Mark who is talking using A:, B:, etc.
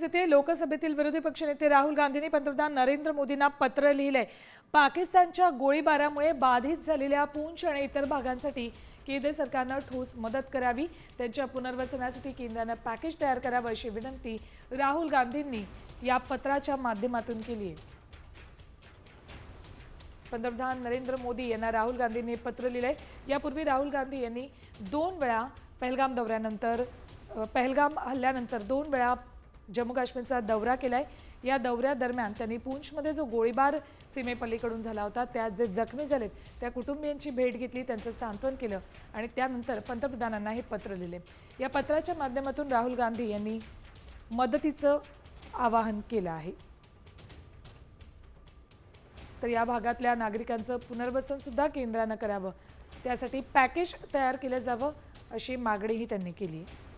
A: News येथे लोकसभेतील विरोधी पक्षनेते राहुल गांधींनी पंतप्रधान नरेंद्र मोदींना पत्र लिहिलंय. पाकिस्तानच्या गोळीबारामुळे बाधित झालेल्या पूंछ आणि इतर भागांसाठी केंद्र सरकारनं ठोस मदत करावी त्यांच्या पुनर्वसनासाठी केंद्रानं पॅकेज तयार करावं अशी विनंती राहुल गांधींनी या पत्राच्या माध्यमातून केली आहे. पंतप्रधान नरेंद्र मोदी यांना राहुल गांधींनी पत्र लिहिलंय. यापूर्वी राहुल गांधी यांनी दोन वेळा पहलगाम दौऱ्यानंतर पहलगाम हल्ल्यानंतर दोन वेळा जम्मू काश्मीरचा दौरा केला आहे या दौऱ्यादरम्यान त्यांनी पूंछमध्ये जो गोळीबार सीमेपलीकडून झाला होता त्यात जे जखमी झालेत त्या कुटुंबियांची भेट घेतली त्यांचं सांत्वन केलं आणि त्यानंतर पंतप्रधानांना हे पत्र लिहिले. या पत्राच्या माध्यमातून राहुल गांधी यांनी मदतीचं आवाहन केलं आहे. तर या भागातल्या नागरिकांचं पुनर्वसनसुद्धा केंद्रानं करावं. त्यासाठी पॅकेज तयार केलं जावं अशी मागणीही त्यांनी केली आहे.